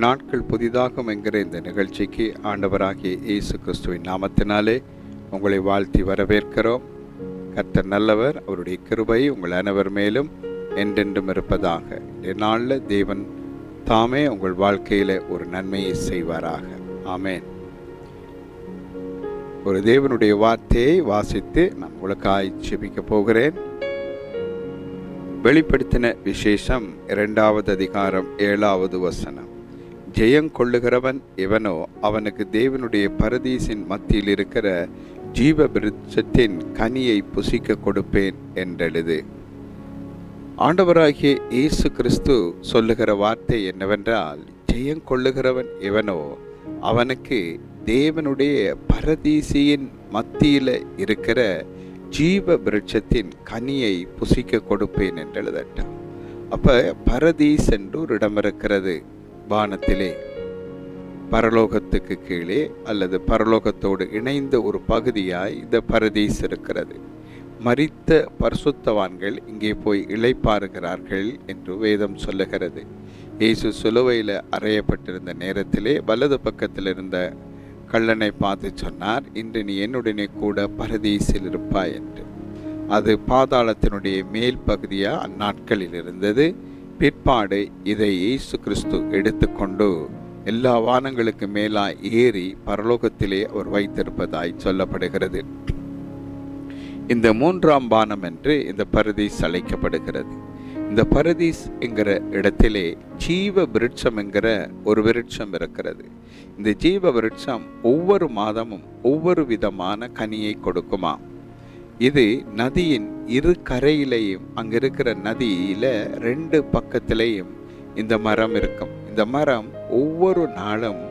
நாட்கள் புதிதாகும் என்கிற இந்த நிகழ்ச்சிக்கு ஆண்டவராகிய இயேசு கிறிஸ்துவின் நாமத்தினாலே உங்களை வாழ்த்தி வரவேற்கிறோம். கர்த்தர் நல்லவர் அவருடைய கிருபை உங்கள் அனைவர் மேலும் என்றென்றும் இருப்பதாக. இந்த நாளில் தேவன் தாமே உங்கள் வாழ்க்கையில் ஒரு நன்மையை செய்வாராக. ஆமேன். ஒரு தேவனுடைய வார்த்தையை வாசித்து நான் உங்களுக்காய் செபிக்க போகிறேன். வெளிப்படுத்தின விசேஷம் இரண்டாவது அதிகாரம் ஏழாவது வசனம். ஜெயம் கொள்ளுகிறவன் எவனோ அவனுக்கு தேவனுடைய பரதீசின் மத்தியில் இருக்கிற ஜீவ விருட்சத்தின் கனியை புசிக்க கொடுப்பேன் என்றெழுது. ஆண்டவராகிய இயேசு கிறிஸ்து சொல்லுகிற வார்த்தை என்னவென்றால் ஜெயம் கொள்ளுகிறவன் எவனோ அவனுக்கு தேவனுடைய பரதீசியின் மத்தியில் இருக்கிற ஜீவ விருட்சத்தின் கனியை புசிக்க கொடுப்பேன் என்று எழுதட்டும் அப்போ பரதீஸ் என்று ஒரு இடம் இருக்கிறது. வானத்திலே பரலோகத்துக்கு கீழே அல்லது பரலோகத்தோடு இணைந்த ஒரு பகுதியாய் இந்த பரதீஸ் இருக்கிறது. மறித்த பரிசுத்தவான்கள் இங்கே போய் இழைப்பாருகிறார்கள் என்று வேதம் சொல்லுகிறது. இயேசு சிலுவையில் அறையப்பட்டிருந்த நேரத்திலே வலது பக்கத்தில் இருந்த கள்ளனை பார்த்து சொன்னார் இன்று நீ என்னுடனே கூட பரதீசில் இருப்பாய் என்று. அது பாதாளத்தினுடைய மேல் பகுதியாக அந்நாட்களில் இருந்தது. பிற்பாடு இதை இயேசு கிறிஸ்து எடுத்துக்கொண்டு எல்லா வானங்களுக்கு மேலாய் ஏறி பரலோகத்திலே அவர் வைத்திருப்பதாய் சொல்லப்படுகிறது. இந்த மூன்றாம் பானம் என்று இந்த பரதீஸ் அழைக்கப்படுகிறது. இந்த பரதீஸ் என்கிற இடத்திலே ஜீவ விருட்சம் என்கிற ஒரு விருட்சம் இருக்கிறது. இந்த ஜீவ விருட்சம் ஒவ்வொரு மாதமும் ஒவ்வொரு விதமான கனியை கொடுக்குமா இது நதியின் இரு கரையிலையும் அங்கே இருக்கிற நதியில ரெண்டு பக்கத்திலையும் இந்த மரம் இருக்கும். இந்த மரம் ஒவ்வொரு நாளும்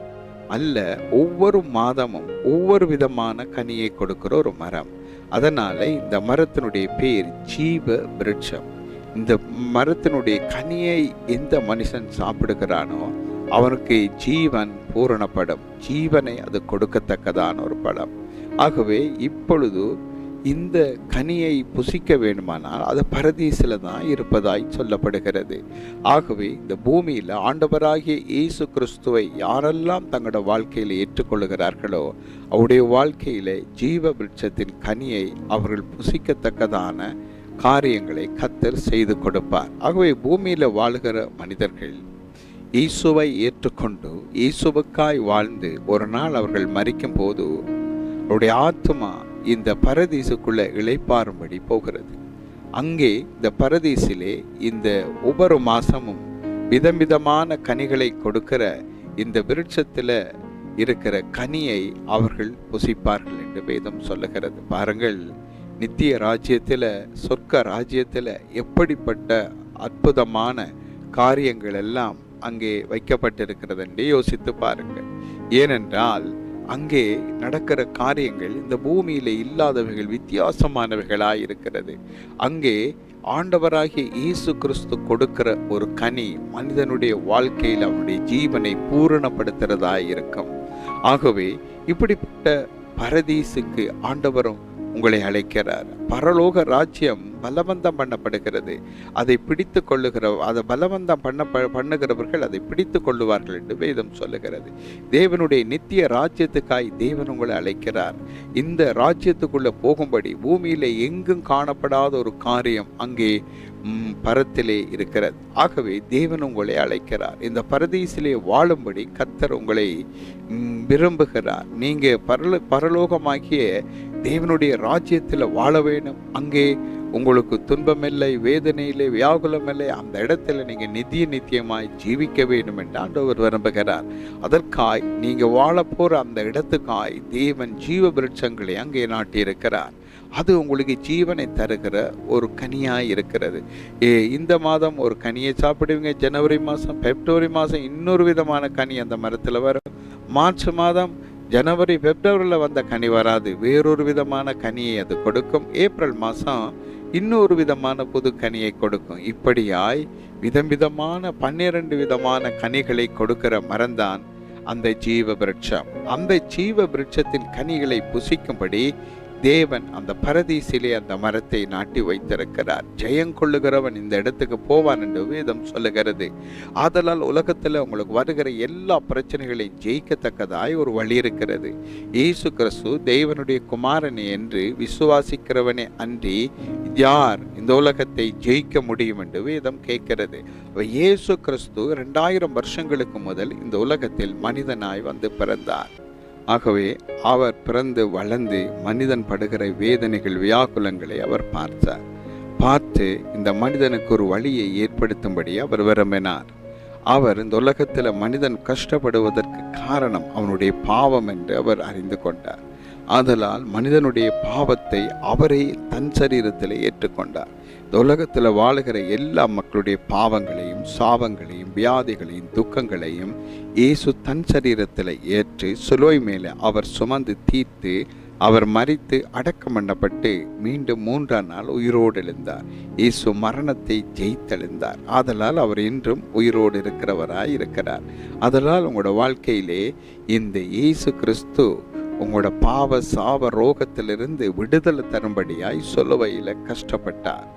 அல்ல ஒவ்வொரு மாதமும் ஒவ்வொரு விதமான கனியை கொடுக்கிற ஒரு மரம். அதனால இந்த மரத்தினுடைய பேர் ஜீவ விருட்சம். இந்த மரத்தினுடைய கனியை எந்த மனுஷன் சாப்பிடுகிறானோ அவனுக்கு ஜீவன் பூரணப்படும். ஜீவனை அது கொடுக்கத்தக்கதான ஒரு படம் ஆகவே இப்பொழுது இந்த கனியை புசிக்க வேண்டுமானால் அது பரதீசில் தான் இருப்பதாய் சொல்லப்படுகிறது. ஆகவே இந்த பூமியில் ஆண்டவராகிய இயேசு கிறிஸ்துவை யாரெல்லாம் தங்களோட வாழ்க்கையில் ஏற்றுக்கொள்கிறார்களோ அவருடைய வாழ்க்கையில் ஜீவ விருட்சத்தின் கனியை அவர்கள் புசிக்கத்தக்கதான காரியங்களை கத்தர் செய்து கொடுப்பார். ஆகவே பூமியில் வாழுகிற மனிதர்கள் இயேசுவை ஏற்றுக்கொண்டு இயேசுவுக்காய் வாழ்ந்து ஒரு நாள் அவர்கள் மறிக்கும் போது அவருடைய ஆத்மா இந்த பரதீசுக்குள்ள இளைப்பாறும்படி போகிறது. அங்கே இந்த பரதீசிலே இந்த ஒவ்வொரு மாதமும் விதவிதமான கனிகளை கொடுக்கிற இந்த விருட்சத்தில் இருக்கிற கனியை அவர்கள் புசிப்பார்கள் என்று வேதம் சொல்லுகிறது. பாருங்கள் நித்திய ராஜ்யத்தில் சொர்க்க ராஜ்யத்தில் எப்படிப்பட்ட அற்புதமான காரியங்கள் எல்லாம் அங்கே வைக்கப்பட்டிருக்கிறதென்று யோசித்து பாருங்கள். ஏனென்றால் அங்கே நடக்கிற காரியங்கள் இந்த பூமியில இல்லாதவைகள் வித்தியாசமானவைகளாக இருக்கிறது அங்கே ஆண்டவராகிய இயேசு கிறிஸ்து கொடுக்கிற ஒரு கனி மனிதனுடைய வாழ்க்கையில் அவனுடைய ஜீவனை பூரணப்படுத்துறதாக இருக்கும் ஆகவே இப்படிப்பட்ட பரதீசுக்கு ஆண்டவரும் உங்களை அழைக்கிறார். பரலோக ராஜ்யம் பலவந்தம் பண்ணப்படுகிறது. அதை பிடித்து கொள்ளுகிற அதை பலவந்தம் பண்ண பண்ணுகிறவர்கள் அதை பிடித்து கொள்ளுவார்கள் என்று வேதம் சொல்லுகிறது. தேவனுடைய நித்திய ராஜ்யத்துக்காய் தேவன் உங்களை அழைக்கிறார். இந்த ராஜ்யத்துக்குள்ள போகும்படி பூமியில எங்கும் காணப்படாத ஒரு காரியம் அங்கே பரத்திலே இருக்கிறது. ஆகவே தேவன் உங்களை அழைக்கிறார். இந்த பரதீசிலே வாழும்படி கத்தர் உங்களை விரும்புகிறார். நீங்கள் பரல பரலோகமாகிய தேவனுடைய ராஜ்யத்தில் வாழ வேணும் அங்கே உங்களுக்கு துன்பமில்லை வேதனையிலே வியாகுலமில்லை அந்த இடத்துல நீங்கள் நித்திய நித்தியமாய் ஜீவிக்க வேண்டும் என்று ஆண்டவர் விரும்புகிறார். அதற்காய் நீங்கள் வாழப்போகிற அந்த இடத்துக்காய் தேவன் ஜீவ விருட்சங்களை அங்கே நாட்டியிருக்கிறார். அது உங்களுக்கு ஜீவனை தருகிற ஒரு கனியாக இருக்கிறது. ஏ இந்த மாதம் ஒரு கனியை சாப்பிடுவீங்க. ஜனவரி மாதம் பிப்ரவரி மாதம் இன்னொரு விதமான கனி அந்த மரத்தில் வரும். மார்ச் மாதம் ஜனவரி பிப்ரவரியில் வந்த கனி வராது. வேறொரு விதமான கனியை அது கொடுக்கும். ஏப்ரல் மாதம் இன்னொரு விதமான புது கனியை கொடுக்கும். இப்படியாய் விதம் விதமான பன்னிரண்டு விதமான கனிகளை கொடுக்கிற மரந்தான் அந்த ஜீவ விருட்சம். அந்த ஜீவ விருட்சத்தின் கனிகளை புசிக்கும்படி தேவன் அந்த பரதீசிலே அந்த மரத்தை நாட்டி வைத்திருக்கிறார். ஜெயம் கொள்ளுகிறவன் இந்த இடத்துக்கு போவான் என்று வேதம் சொல்லுகிறது. ஆதலால் உலகத்தில் உங்களுக்கு வருகிற எல்லா பிரச்சனைகளையும் ஜெயிக்கத்தக்கதாய் ஒரு வழி இருக்கிறது. இயேசு கிறிஸ்து தேவனுடைய குமாரனை என்று விசுவாசிக்கிறவனே அன்றி யார் இந்த உலகத்தை ஜெயிக்க முடியும் என்று வேதம் கேட்கிறது. இயேசு கிறிஸ்து இரண்டாயிரம் வருஷங்களுக்கு முதல் இந்த உலகத்தில் மனிதனாய் வந்து பிறந்தார். ஆகவே அவர் பிறந்து வளர்ந்து மனிதன் படுகிற வேதனைகள் வியாக்குலங்களை அவர் பார்த்தார். பார்த்து இந்த மனிதனுக்கு ஒரு வழியை ஏற்படுத்தும்படி அவர் விரும்பினார். அவர் இந்த உலகத்தில் மனிதன் கஷ்டப்படுவதற்கு காரணம் அவனுடைய பாவம் என்று அவர் அறிந்து கொண்டார். ஆதலால் மனிதனுடைய பாவத்தை அவரே தன் சரீரத்தில் ஏற்றுக்கொண்டார். இந்த உலகத்தில் வாழுகிற எல்லா மக்களுடைய பாவங்களையும் சாபங்களையும் வியாதிகளையும் துக்கங்களையும் இயேசு தன் சரீரத்தில் ஏற்று சுலோய் மேலே அவர் சுமந்து தீர்த்து அவர் மறித்து அடக்கம் பண்ணப்பட்டு மீண்டும் மூன்றாம் நாள் உயிரோடு எழுந்தார். இயேசு மரணத்தை ஜெயித்தெழுந்தார். ஆதலால் அவர் இன்றும் உயிரோடு இருக்கிறவராய் இருக்கிறார். அதனால் உங்களோட வாழ்க்கையிலே இந்த இயேசு கிறிஸ்து உங்களோட பாவ சாவ ரோகத்திலிருந்து விடுதலை தரும்படியாய் சொல்லுவையில் கஷ்டப்பட்டார்.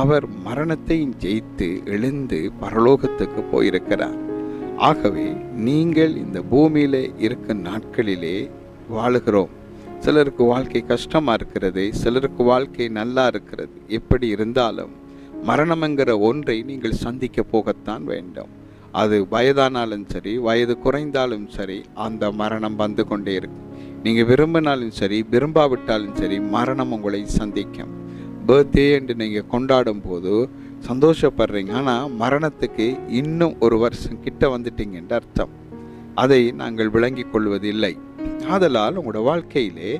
அவர் மரணத்தையும் ஜெயித்து எழுந்து பரலோகத்துக்கு போயிருக்கிறார். ஆகவே நீங்கள் இந்த பூமியில் இருக்கும் நாட்களிலே வாழுகிறோம். சிலருக்கு வாழ்க்கை கஷ்டமாக இருக்கிறது சிலருக்கு வாழ்க்கை நல்லா இருக்கிறது. எப்படி இருந்தாலும் மரணம்ங்கிற ஒன்றை நீங்கள் சந்திக்க போகத்தான் வேண்டும். அது வயதானாலும் சரி வயது குறைந்தாலும் சரி அந்த மரணம் வந்து கொண்டே இருக்கும் நீங்கள் விரும்பினாலும் சரி விரும்பாவிட்டாலும் சரி மரணம் உங்களை சந்திக்கும். பர்த்டே என்று நீங்கள் கொண்டாடும் போது சந்தோஷப்படுறீங்க. ஆனால் மரணத்துக்கு இன்னும் ஒரு வருஷம் கிட்ட வந்துட்டீங்கன்ற அர்த்தம். அதை நாங்கள் விளங்கிக் கொள்வதில்லை. ஆதலால் உங்களோட வாழ்க்கையிலே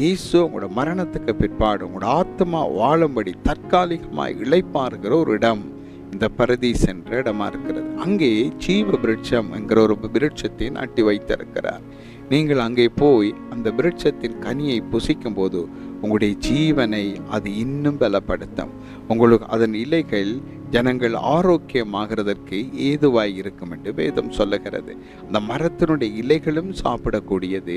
இயேசு உங்களோட மரணத்துக்கு பிற்பாடு உங்களோட ஆத்மா வாழும்படி தற்காலிகமாக இழைப்பாருங்கிற ஒரு இடம் இந்த பரதீஸ் என்ற இடமா இருக்கிறது. அங்கே ஜீவ விருட்சம் என்கிற ஒரு விருட்சத்தை நாட்டி வைத்திருக்கிறார். நீங்கள் அங்கே போய் அந்த விருட்சத்தின் கனியை புசிக்கும் போது உங்களுடைய ஜீவனை அது இன்னும் பலப்படுத்தும். உங்களுக்கு அதன் இலைகள் ஜனங்கள் ஆரோக்கியமாகிறதற்கு ஏதுவாய் இருக்கும் என்று வேதம் சொல்லுகிறது. அந்த மரத்தினுடைய இலைகளும் சாப்பிடக்கூடியது.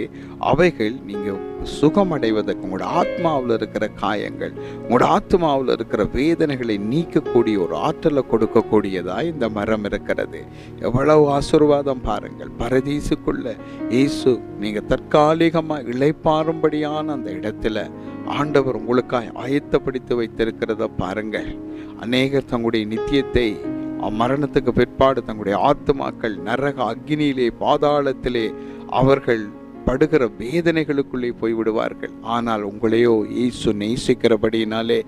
அவைகள் நீங்கள் சுகமடைவதற்கு உங்களோட ஆத்மாவில் இருக்கிற காயங்கள் உங்களோட ஆத்மாவில் இருக்கிற வேதனைகளை நீக்கக்கூடிய ஒரு ஆற்றலை கொடுக்கக்கூடியதாக இந்த மரம் இருக்கிறது. எவ்வளவு ஆசீர்வாதம் பாருங்கள். பரதீசுக்குள்ள இயேசு நீங்கள் தற்காலிகமாக இழைப்பாரும்படியான அந்த இடத்துல ஆண்டவர் உங்களுக்காய் ஆயத்தப்படுத்தி வைத்திருக்கிறத பாருங்கள். அநேகர் தங்களுடைய நித்தியத்தை மரணத்துக்கு பிற்பாடு தங்களுடைய ஆத்துமாக்கள் நரக அக்னியிலே பாதாளத்திலே அவர்கள் படுகிற வேதனைகளுக்குள்ளே போய் விடுவார்கள் ஆனால் உங்களையோ இயேசு நேசிக்கிறபடியினாலே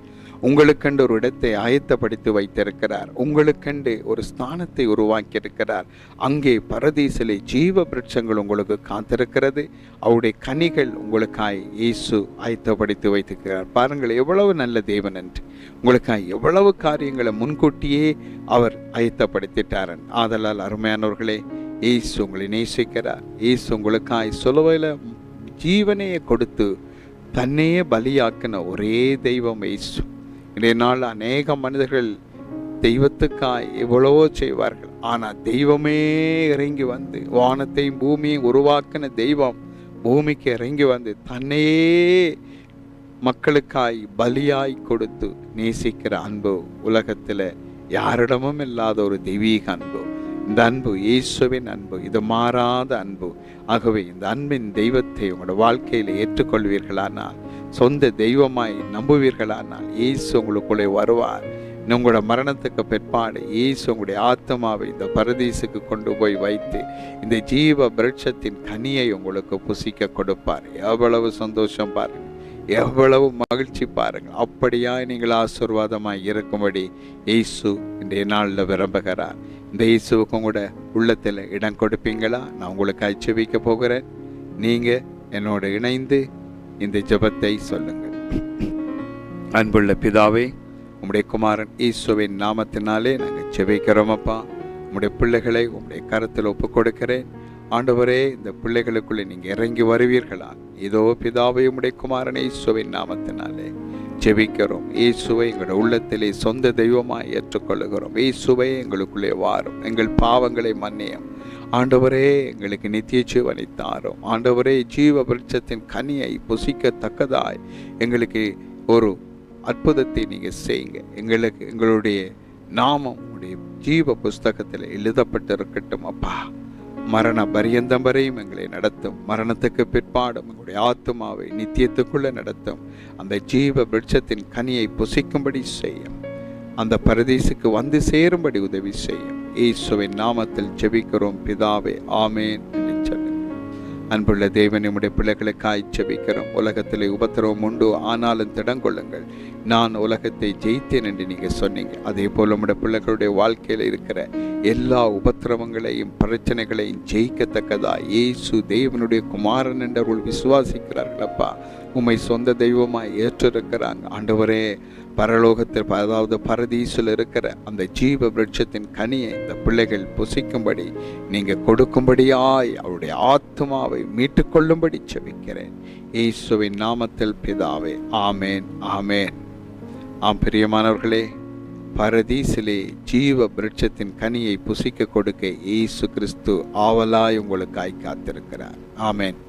உங்களுக்கென்று ஒரு இடத்தை ஆயத்தப்படுத்தி வைத்திருக்கிறார். உங்களுக்கென்று ஒரு ஸ்தானத்தை உருவாக்கி இருக்கிறார் அங்கே பரதீசிலே ஜீவ விருட்சங்கள் உங்களுக்கு காத்திருக்கிறது. அவருடைய கனிகள் உங்களுக்காய் இயேசு ஆயத்தப்படுத்தி வைத்திருக்கிறார். பாருங்கள் எவ்வளவு நல்ல தேவன் என்று. உங்களுக்காய் எவ்வளவு காரியங்களை முன்கூட்டியே அவர் ஆயத்தப்படுத்திட்டாரன். ஆதலால் அருமையானவர்களே இயேசு உங்களை நேசிக்கிறார். இயேசு உங்களுக்காய் சொல்லுவையில் ஜீவனையை கொடுத்து தன்னையே பலியாக்கின ஒரே தெய்வம் இயேசு. இன்றைய நாள் அநேக மனிதர்கள் தெய்வத்துக்காய் எவ்வளவோ செய்வார்கள். ஆனால் தெய்வமே இறங்கி வந்து வானத்தையும் பூமியையும் உருவாக்கின தெய்வம் பூமிக்கு இறங்கி வந்து தன்னையே மக்களுக்காய் பலியாய் கொடுத்து நேசிக்கிற அன்பு உலகத்தில் யாரிடமும் இல்லாத ஒரு தெய்வீக அன்பு. இந்த அன்பு இயேசுவின் அன்பு இது மாறாத அன்பு. ஆகவே இந்த அன்பின் தெய்வத்தை உங்களோட வாழ்க்கையில் ஏற்றுக்கொள்வீர்களானால் சொந்த தெய்வமாய் நம்புவீர்களானால் இயேசு உங்களுக்குள்ளே வருவார். உங்களோட மரணத்துக்கு பிற்பாடு இயேசு உங்களுடைய ஆத்மாவை இந்த பரதீசுக்கு கொண்டு போய் வைத்து இந்த ஜீவ விருட்சத்தின் கனியை உங்களுக்கு புசிக்க கொடுப்பார். எவ்வளவு சந்தோஷம் பாருங்கள். எவ்வளவு மகிழ்ச்சி பாருங்கள். அப்படியா நீங்கள் ஆசீர்வாதமாக இருக்கும்படி இயேசு இன்றைய நாளில் விரும்புகிறார். இந்த இயேசுவுக்கும் கூட உள்ளத்தில் இடம் கொடுப்பீங்களா? நான் உங்களுக்கு அச்சுவிக்க போகிறேன். நீங்கள் என்னோட இணைந்து இந்த ஜெபத்தை சொல்லுங்கள். அன்புள்ள பிதாவே உம்முடைய குமாரன் ஈஸ்வவின் நாமத்தினாலே நாங்கள் செபிக்கிறோம் அப்பா. உம்முடைய பிள்ளைகளை உம்முடைய கருத்தில் ஒப்பு கொடுக்கிறேன் ஆண்டவரே இந்த பிள்ளைகளுக்குள்ளே நீங்கள் இறங்கி வருவீர்களா இதோ பிதாவை உம்முடைய குமாரன் ஈசுவின் நாமத்தினாலே ஜெபிக்கிறோம். இயேசுவை எங்களோட உள்ளத்திலே சொந்த தெய்வமாக ஏற்றுக்கொள்கிறோம் இயேசுவை எங்களுக்குள்ளே வாரும். எங்கள் பாவங்களை மன்னியும். ஆண்டவரே எங்களுக்கு நித்திய ஜீவனை தாரும் ஆண்டவரே ஜீவ விருட்சத்தின் கனியை புசிக்கத்தக்கதாய் எங்களுக்கு ஒரு அற்புதத்தை நீங்கள் செய்யுங்க. எங்களுக்கு எங்களுடைய நாமம் உடைய ஜீவ புஸ்தகத்தில் எழுதப்பட்டிருக்கட்டும் அப்பா. மரண பரியந்தம் வரையும் எங்களை நடத்தும். மரணத்துக்கு பிற்பாடும் எங்களுடைய ஆத்மாவை நித்தியத்துக்குள்ளே நடத்தும். அந்த ஜீவ விருட்சத்தின் கனியை புசிக்கும்படி செய்யும். அந்த பரதேசுக்கு வந்து சேரும்படி உதவி செய்யும். இயேசுவின் நாமத்தில் ஜெபிக்கிறோம். பிதாவே ஆமேன் அன்புள்ள தேவன் நம்முடைய பிள்ளைகளுக்காய் ஜெபிக்கிறோம். உலகத்திலே உபத்திரவம் உண்டு. ஆனாலும் திடங்கொள்ளுங்கள் நான் உலகத்தை ஜெயித்தேன் என்று நீங்கள் சொன்னீங்க. அதே போல் நம்முடைய பிள்ளைகளுடைய வாழ்க்கையில் இருக்கிற எல்லா உபத்திரவங்களையும் பிரச்சனைகளையும் ஜெயிக்கத்தக்கதா இயேசு தேவனுடைய குமாரன் என்று அவர்கள் விசுவாசிக்கிறார்களப்பா உம்மை சொந்த தெய்வமாய் ஏற்றிருக்கிறாங்க. ஆண்டவரே பரலோகத்தில் அதாவது பரதீசில் இருக்கிற அந்த ஜீவ விருட்சத்தின் கனியை இந்த பிள்ளைகள் புசிக்கும்படி நீங்கள் கொடுக்கும்படியாய் அவருடைய ஆத்மாவை மீட்டுக்கொள்ளும்படி செபிக்கிறேன். இயேசுவின் நாமத்தில் பிதாவே ஆமேன் ஆமேன். ஆம் பிரியமானவர்களே பரதீசிலே ஜீவ விருட்சத்தின் கனியை புசிக்க கொடுக்க இயேசு கிறிஸ்து ஆவலாய் உங்களுக்காய் காத்திருக்கிறார். ஆமேன்.